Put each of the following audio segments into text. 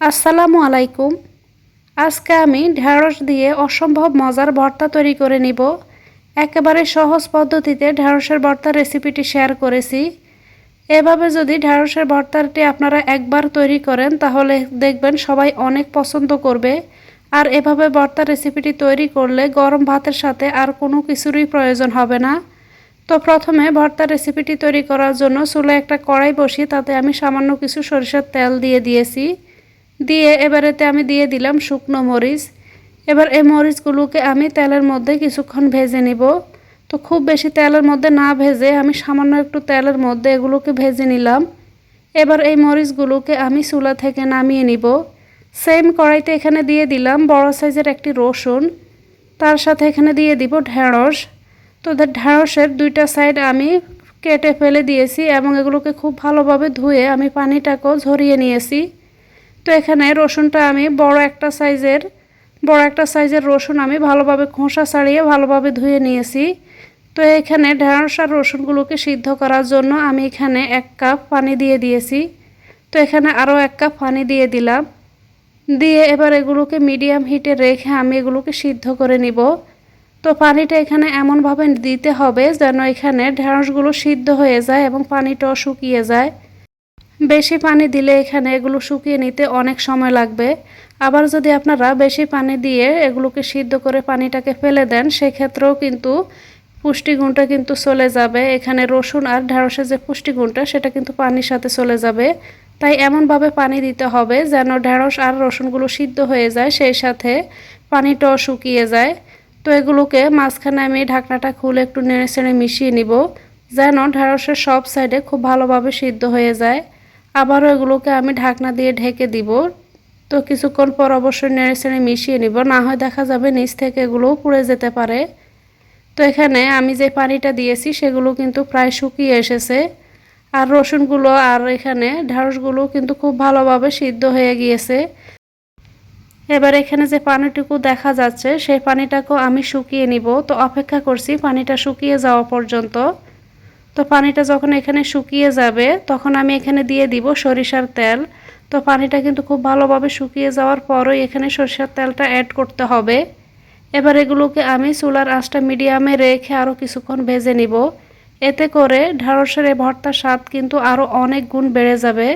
আসসালামু আলাইকুম। আজকে আমি ঢ্যাঁড়স দিয়ে অসম্ভব মজার ভর্তা তৈরি করে নিব। একেবারে সহজ পদ্ধতিতে ঢ্যাঁড়সের ভর্তার রেসিপিটি শেয়ার করেছি। এভাবে যদি ঢ্যাঁড়সের ভর্তাটি আপনারা একবার তৈরি করেন, তাহলে দেখবেন সবাই অনেক পছন্দ করবে। আর এভাবে ভর্তার রেসিপিটি তৈরি করলে গরম ভাতের সাথে আর কোনো কিছুরই প্রয়োজন হবে না। তো প্রথমে ভর্তার রেসিপিটি তৈরি করার জন্য চুলে একটা কড়াই বসিয়ে তাতে আমি সামান্য কিছু সরিষার তেল দিয়ে দিয়েছি। দিয়ে এবারেতে আমি দিয়ে দিলাম শুকনো মরিচ। এবার এই মরিচগুলোকে আমি তেলের মধ্যে কিছুক্ষণ ভেজে নিব। তো খুব বেশি তেলের মধ্যে না ভেজে আমি সামান্য একটু তেলের মধ্যে এগুলোকে ভেজে নিলাম। এবার এই মরিচগুলোকে আমি চুলা থেকে নামিয়ে নিব। সেম কড়াইতে এখানে দিয়ে দিলাম বড় সাইজের একটি রসুন। তার সাথে এখানে দিয়ে দিব ঢেঁড়স। তো ঢেঁড়সের দুইটা সাইড আমি কেটে ফেলে দিয়েছি এবং এগুলোকে খুব ভালোভাবে ধুয়ে আমি পানিটাকেও ঝরিয়ে নিয়েছি। তো এখানে রসুনটা আমি বড় একটা সাইজের, বড় একটা সাইজের রসুন আমি ভালোভাবে খোসা ছাড়িয়ে ভালোভাবে ধুয়ে নিয়েছি। তো এখানে ঢেঁড়স আর রসুনগুলোকে সিদ্ধ করার জন্য আমি এখানে এক কাপ পানি দিয়ে দিয়েছি। তো এখানে আরও এক কাপ পানি দিয়ে দিলাম। দিয়ে এবার এগুলোকে মিডিয়াম হিটে রেখে আমি এগুলোকে সিদ্ধ করে নিব। তো পানিটা এখানে এমনভাবে দিতে হবে যেন এখানে ঢেঁড়সগুলো সিদ্ধ হয়ে যায় এবং পানিটাও শুকিয়ে যায়। বেশি পানি দিলে এখানে এগুলো শুকিয়ে নিতে অনেক সময় লাগবে। আবার যদি আপনারা বেশি পানি দিয়ে এগুলোকে সিদ্ধ করে পানিটাকে ফেলে দেন, সেক্ষেত্রেও কিন্তু পুষ্টিগুণটা কিন্তু চলে যাবে। এখানে রসুন আর ঢেঁড়সের যে পুষ্টিগুণটা, সেটা কিন্তু পানির সাথে চলে যাবে। তাই এমনভাবে পানি দিতে হবে যেন ঢেঁড়স আর রসুনগুলো সিদ্ধ হয়ে যায়, সেই সাথে পানিটাও শুকিয়ে যায়। তো এগুলোকে মাঝখানে আমি ঢাকনাটা খুলে একটু নেড়ে চেড়ে মিশিয়ে নিব, যেন ঢেঁড়সের সব সাইডে খুব ভালোভাবে সিদ্ধ হয়ে যায়। আবারও এগুলোকে আমি ঢাকনা দিয়ে ঢেকে দিব। তো কিছুক্ষণ পর অবশ্যই নেড়ে চেড়ে মিশিয়ে নিব। না হয় দেখা যাবে নিচ থেকে এগুলোও পুড়ে যেতে পারে। তো এখানে আমি যে পানিটা দিয়েছি, সেগুলো কিন্তু প্রায় শুকিয়ে এসেছে। আর রসুনগুলো আর এখানে ঢ্যাঁড়সগুলো কিন্তু খুব ভালোভাবে সিদ্ধ হয়ে গিয়েছে। এবার এখানে যে পানিটুকু দেখা যাচ্ছে, সেই পানিটাকেও আমি শুকিয়ে নিব। তো অপেক্ষা করছি পানিটা শুকিয়ে যাওয়া পর্যন্ত। তো পানিটা যখন এখানে শুকিয়ে যাবে, তখন আমি এখানে দিয়ে দিব সরিষার তেল। তো পানিটা কিন্তু খুব ভালোভাবে শুকিয়ে যাওয়ার পরই এখানে সরিষার তেলটা অ্যাড করতে হবে। এবার এগুলোকে আমি চুলার আঁচটা মিডিয়ামে রেখে আরও কিছুক্ষণ ভেজে নিব। এতে করে ঢ্যাঁড়সের এই ভর্তার স্বাদ কিন্তু আরও অনেক গুণ বেড়ে যাবে।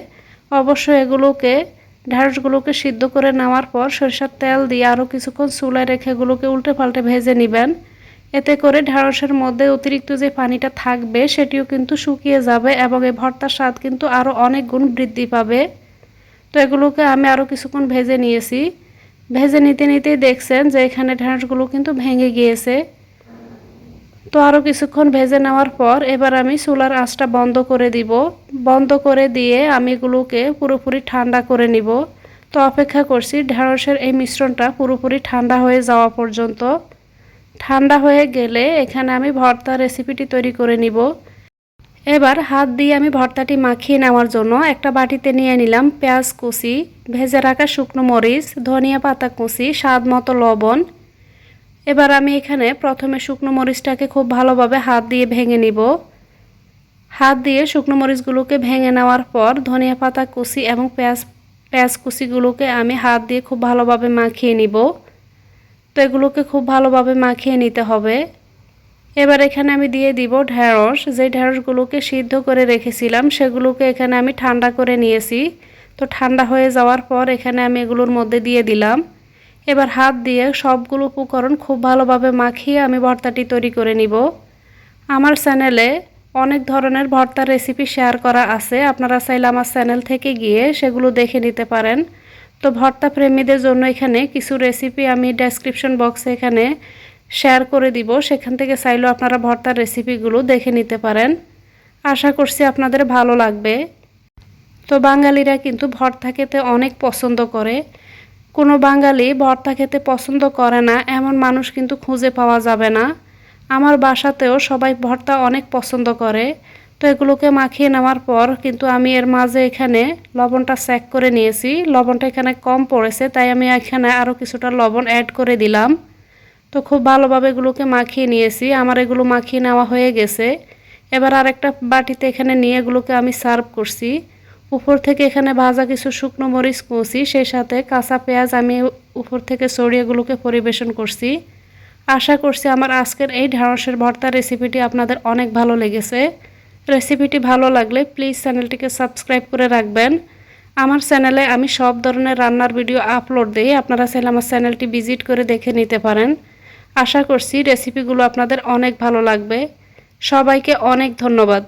অবশ্যই এগুলোকে ঢ্যাঁড়সগুলোকে সিদ্ধ করে নেওয়ার পর সরিষার তেল দিয়ে আরও কিছুক্ষণ চুলায় রেখে এগুলোকে উল্টে পাল্টে ভেজে নেবেন। এতে করে ঢ্যাঁড়সের মধ্যে অতিরিক্ত যে পানিটা থাকবে, সেটিও কিন্তু শুকিয়ে যাবে এবং এই ভর্তার স্বাদ কিন্তু আরও অনেক গুণ বৃদ্ধি পাবে। তো এগুলোকে আমি আরও কিছুক্ষণ ভেজে নিয়েছি। ভেজে নিতে নিতেই দেখছেন যে এখানে ঢ্যাঁড়সগুলো কিন্তু ভেঙে গিয়েছে। তো আরও কিছুক্ষণ ভেজে নেওয়ার পর এবার আমি চুলার আঁচটা বন্ধ করে দিব। বন্ধ করে দিয়ে আমি এগুলোকে পুরোপুরি ঠান্ডা করে নিব। তো অপেক্ষা করছি ঢ্যাঁড়সের এই মিশ্রণটা পুরোপুরি ঠান্ডা হয়ে যাওয়া পর্যন্ত। ঠান্ডা হয়ে গেলে এখানে আমি ভর্তা রেসিপিটি তৈরি করে নিব। এবার হাত দিয়ে আমি ভর্তাটি মাখিয়ে নেওয়ার জন্য একটা বাটিতে নিয়ে নিলাম পেঁয়াজ কুচি, ভেজে রাখা শুকনো মরিচ, ধনিয়া পাতা কুচি, স্বাদ মতো লবণ। এবার আমি এখানে প্রথমে শুকনো মরিচটাকে খুব ভালোভাবে হাত দিয়ে ভেঙে নিব। হাত দিয়ে শুকনো মরিচগুলোকে ভেঙে নেওয়ার পর ধনিয়া পাতা কুচি এবং পেঁয়াজ পেঁয়াজ কুচিগুলোকে আমি হাত দিয়ে খুব ভালোভাবে মাখিয়ে নিব। এগুলোকে খুব ভালোভাবে মাখিয়ে নিতে হবে। এবার এখানে আমি দিয়ে দিব ঢ্যাঁড়স যে ঢ্যাঁড়সগুলোকে সিদ্ধ করে রেখেছিলাম, সেগুলোকে এখানে আমি ঠান্ডা করে নিয়েছি। তো ঠান্ডা হয়ে যাওয়ার পর এখানে আমি এগুলোর মধ্যে দিয়ে দিলাম। এবার হাত দিয়ে সবগুলো উপকরণ খুব ভালোভাবে মাখিয়ে আমি ভর্তাটি তৈরি করে নিব। আমার চ্যানেলে অনেক ধরনের ভর্তার রেসিপি শেয়ার করা আছে। আপনারা চাইলে আমার চ্যানেল থেকে গিয়ে সেগুলো দেখে নিতে পারেন। তো ভর্তা প্রেমীদের জন্য এখানে কিছু রেসিপি আমি ডেসক্রিপশন বক্সে এখানে শেয়ার করে দিব। সেখান থেকে চাইলেও আপনারা ভর্তার রেসিপিগুলো দেখে নিতে পারেন। আশা করছি আপনাদের ভালো লাগবে। তো বাঙালিরা কিন্তু ভর্তা খেতে অনেক পছন্দ করে। কোনো বাঙালি ভর্তা খেতে পছন্দ করে না, এমন মানুষ কিন্তু খুঁজে পাওয়া যাবে না। আমার বাসাতেও সবাই ভর্তা অনেক পছন্দ করে। তো এগুলোকে মাখিয়ে নেওয়ার পর কিন্তু আমি এর মাঝে এখানে লবণটা চেক করে নিয়েছি। লবণটা এখানে কম পড়েছে, তাই আমি এখানে আরও কিছুটা লবণ অ্যাড করে দিলাম। তো খুব ভালোভাবে এগুলোকে মাখিয়ে নিয়েছি, আমার এগুলো মাখিয়ে নেওয়া হয়ে গেছে। এবার আরেকটা বাটিতে এখানে নিয়ে এগুলোকে আমি সার্ভ করছি। উপর থেকে এখানে ভাজা কিছু শুকনো মরিচ কুচি, সেই সাথে কাঁচা পেঁয়াজ আমি উপর থেকে ছড়িয়েগুলোকে পরিবেশন করছি। আশা করছি আমার আজকের এই ঢ্যাঁড়সের ভর্তা রেসিপিটি আপনাদের অনেক ভালো লেগেছে। রেসিপিটি ভালো লাগলে প্লিজ চ্যানেলটিকে সাবস্ক্রাইব করে রাখবেন। আমার চ্যানেলে আমি সব ধরনের রান্নার ভিডিও আপলোড দিই আপনারা চাইলে আমার চ্যানেলটি ভিজিট করে দেখে নিতে পারেন। আশা করছি রেসিপিগুলো আপনাদের অনেক ভালো লাগবে। সবাইকে অনেক ধন্যবাদ।